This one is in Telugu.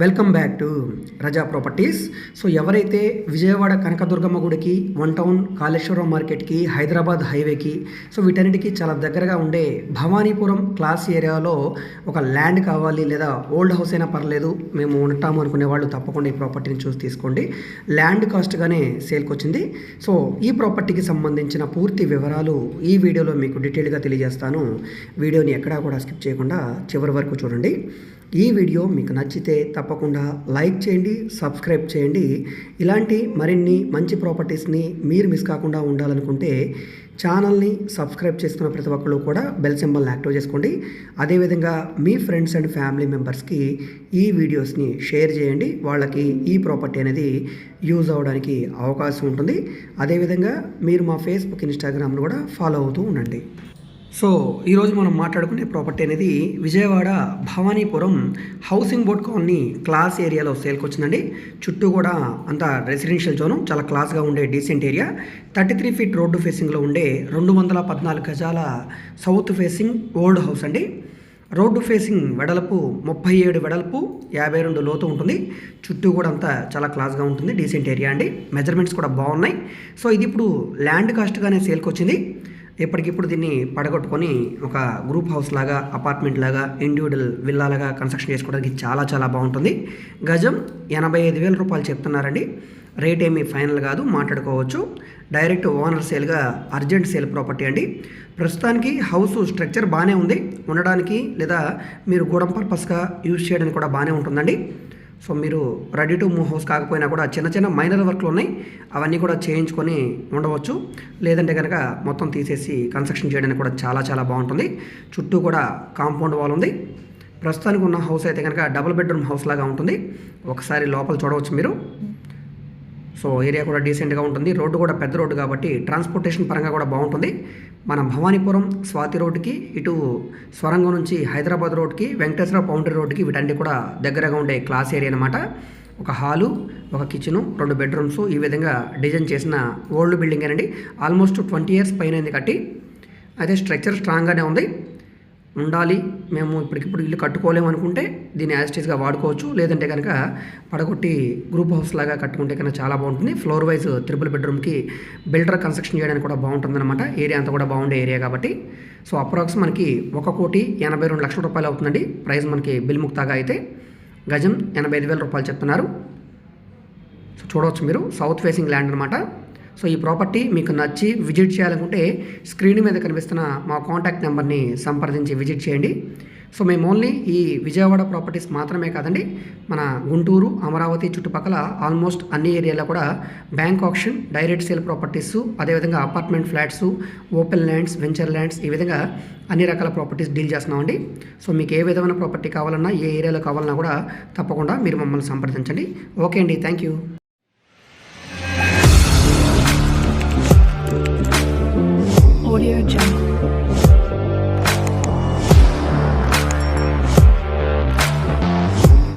Welcome back to Raza properties so ఎవరైతే విజయవాడ కనకదుర్గమ్మ గుడికి వన్ టౌన్ కాళేశ్వరం మార్కెట్కి హైదరాబాద్ హైవేకి సో వీటన్నిటికీ చాలా దగ్గరగా ఉండే భవానీపురం క్లాస్ ఏరియాలో ఒక ల్యాండ్ కావాలి లేదా ఓల్డ్ హౌస్ అయినా పర్లేదు మేము ఉంటాము అనుకునే వాళ్ళు తప్పకుండా ఈ ప్రాపర్టీని చూసి తీసుకోండి. ల్యాండ్ కాస్ట్గానే సేల్కి వచ్చింది. సో ఈ ప్రాపర్టీకి సంబంధించిన పూర్తి వివరాలు ఈ వీడియోలో మీకు డీటెయిల్గా తెలియజేస్తాను. వీడియోని ఎక్కడా కూడా స్కిప్ చేయకుండా చివరి వరకు చూడండి. ఈ వీడియో మీకు నచ్చితే తప్పకుండా లైక్ చేయండి సబ్స్క్రైబ్ చేయండి. ఇలాంటి మరిన్ని మంచి ప్రాపర్టీస్ని మీరు మిస్ కాకుండా ఉండాలనుకుంటే ఛానల్ని సబ్స్క్రైబ్ చేసుకున్న ప్రతి ఒక్కళ్ళు కూడా బెల్ సింబల్ని యాక్టివ్ చేసుకోండి. అదేవిధంగా మీ ఫ్రెండ్స్ అండ్ ఫ్యామిలీ మెంబర్స్కి ఈ వీడియోస్ని షేర్ చేయండి. వాళ్ళకి ఈ ప్రాపర్టీ అనేది యూజ్ అవ్వడానికి అవకాశం ఉంటుంది. అదేవిధంగా మీరు మా ఫేస్బుక్ ఇన్స్టాగ్రామ్ను కూడా ఫాలో అవుతూ ఉండండి. సో ఈరోజు మనం మాట్లాడుకునే ప్రాపర్టీ అనేది Vijayawada Bhavanipuram housing board colony class ఏరియాలో సేల్కి వచ్చిందండి. చుట్టూ కూడా అంతా రెసిడెన్షియల్ జోను చాలా క్లాస్గా ఉండే decent area. Thirty three feet road ఫేసింగ్లో ఉండే రెండు వందల పద్నాలుగు గజాల సౌత్ ఫేసింగ్ ఓల్డ్ హౌస్ అండి. రోడ్డు ఫేసింగ్ వెడల్పు ముప్పై ఏడు వెడల్పు యాభై రెండు లోతు ఉంటుంది. చుట్టూ కూడా అంతా చాలా క్లాస్గా ఉంటుంది డీసెంట్ ఏరియా అండి. మెజర్మెంట్స్ కూడా బాగున్నాయి. సో ఇది ఇప్పుడు ల్యాండ్ కాస్ట్గానే సేల్కి వచ్చింది. ఎప్పటికిప్పుడు దీన్ని పడగొట్టుకొని ఒక గ్రూప్ హౌస్ లాగా అపార్ట్మెంట్ లాగా ఇండివిజువల్ విల్లాలాగా కన్స్ట్రక్షన్ చేసుకోవడానికి చాలా చాలా బాగుంటుంది. గజం ఎనభై ఐదు వేల రూపాయలు చెప్తున్నారండి. రేట్ ఏమీ ఫైనల్ కాదు మాట్లాడుకోవచ్చు. డైరెక్ట్ ఓనర్ సేల్గా అర్జెంట్ సేల్ ప్రాపర్టీ అండి. ప్రస్తుతానికి హౌస్ స్ట్రక్చర్ బాగానే ఉంది. ఉండడానికి లేదా మీరు గూడెం పర్పస్గా యూజ్ చేయడానికి కూడా బాగానే ఉంటుందండి. సో మీరు రెడీ టు మూవ్ హౌస్ కాకపోయినా కూడా చిన్న చిన్న మైనర్ వర్క్లు ఉన్నాయి. అవన్నీ కూడా చేయించుకొని ఉండవచ్చు. లేదంటే కనుక మొత్తం తీసేసి కన్స్ట్రక్షన్ చేయడానికి కూడా చాలా చాలా బాగుంటుంది. చుట్టూ కూడా కాంపౌండ్ వాల్ ఉంది. ప్రస్తుతానికి ఉన్న హౌస్ అయితే కనుక డబుల్ బెడ్రూమ్ హౌస్ లాగా ఉంటుంది. ఒకసారి లోపల చూడవచ్చు మీరు. సో ఏరియా కూడా డీసెంట్గా ఉంటుంది. రోడ్డు కూడా పెద్ద రోడ్డు కాబట్టి ట్రాన్స్పోర్టేషన్ పరంగా కూడా బాగుంటుంది. మన భవానీపురం స్వాతి రోడ్డుకి ఇటు స్వరంగం నుంచి హైదరాబాద్ రోడ్కి వెంకటేశ్వర బౌండరీ రోడ్డుకి వీటన్ని కూడా దగ్గరగా ఉండే క్లాస్ ఏరియా అనమాట ఒక హాలు ఒక కిచెను రెండు బెడ్రూమ్స్ ఈ విధంగా డిజైన్ చేసిన ఓల్డ్ బిల్డింగ్ అండి ఆల్మోస్ట్ ట్వంటీ ఇయర్స్ పైన కట్టి. అయితే స్ట్రక్చర్ స్ట్రాంగ్గానే ఉంది. ఉండాలి. మేము ఇప్పటికిప్పుడు ఇల్లు కట్టుకోలేము అనుకుంటే దీన్ని యాజిటీస్గా వాడుకోవచ్చు. లేదంటే కనుక పడగొట్టి గ్రూప్ హౌస్ లాగా కట్టుకుంటే కనుక చాలా బాగుంటుంది. ఫ్లోర్ వైజ్ త్రిపుల్ బెడ్రూమ్కి బిల్డర్ కన్స్ట్రక్షన్ చేయడానికి కూడా బాగుంటుందన్నమాట. ఏరియా అంతా కూడా బాగుండే ఏరియా కాబట్టి. సో అప్రాక్స్ మనకి ఒక కోటి ఎనభై రెండు లక్షల రూపాయలు అవుతుందండి. ప్రైస్ మనకి బిల్ ముక్తాగా అయితే గజం ఎనభై ఐదు వేల రూపాయలు చెప్తున్నారు. సో చూడవచ్చు మీరు. సౌత్ ఫేసింగ్ ల్యాండ్ అనమాట సో ఈ ప్రాపర్టీ మీకు నచ్చి విజిట్ చేయాలనుకుంటే స్క్రీన్ మీద కనిపిస్తున్న మా కాంటాక్ట్ నెంబర్ని సంప్రదించి విజిట్ చేయండి. సో మేము ఓన్లీ ఈ విజయవాడ ప్రాపర్టీస్ మాత్రమే కాదండి మన గుంటూరు అమరావతి చుట్టుపక్కల ఆల్మోస్ట్ అన్ని ఏరియాలో కూడా bank option direct sale properties అదేవిధంగా apartment flats open lands venture lands ఈ విధంగా అన్ని రకాల ప్రాపర్టీస్ డీల్ చేస్తున్నామండి. సో మీకు ఏ విధమైన ప్రాపర్టీ కావాలన్నా ఏ ఏరియాలో కావాలన్నా కూడా తప్పకుండా మీరు మమ్మల్ని సంప్రదించండి. ఓకే అండి థ్యాంక్ యూ. Dear John.